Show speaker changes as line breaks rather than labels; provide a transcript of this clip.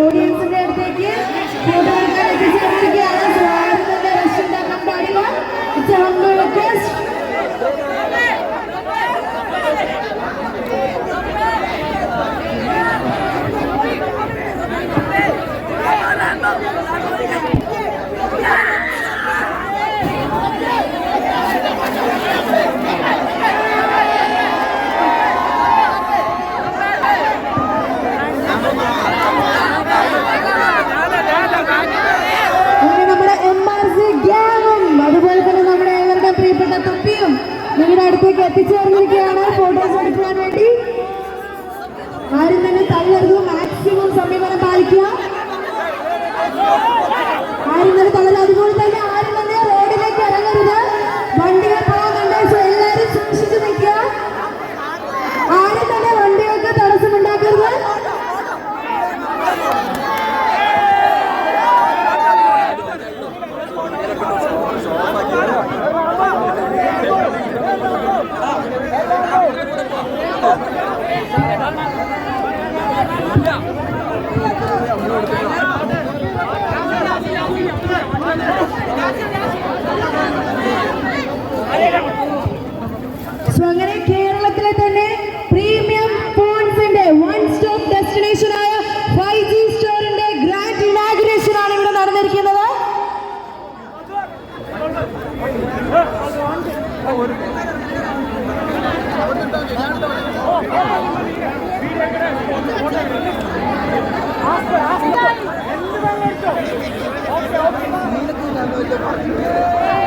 ഓഡിയൻസിന്റെ അടുത്തേക്ക് നിങ്ങളുടെ അടുത്തേക്ക് എത്തിച്ചേർന്നിരിക്കുകയാണ്. ഫോട്ടോസ് എടുക്കാൻ വേണ്ടി. ആരും തന്നെ തള്ളരുത്. സോ അങ്ങനെ കേരളത്തിലെ തന്നെ പ്രീമിയം ഫോൺസിന്റെ വൺ സ്റ്റോപ്പ് ഡെസ്റ്റിനേഷൻ ആയ ഫൈവ് ജി സ്റ്റോറിന്റെ ഗ്രാൻഡ് ഇനാഗ്രേഷൻ ആണ് ഇവിടെ നടന്നിരിക്കുന്നത്. Yeah.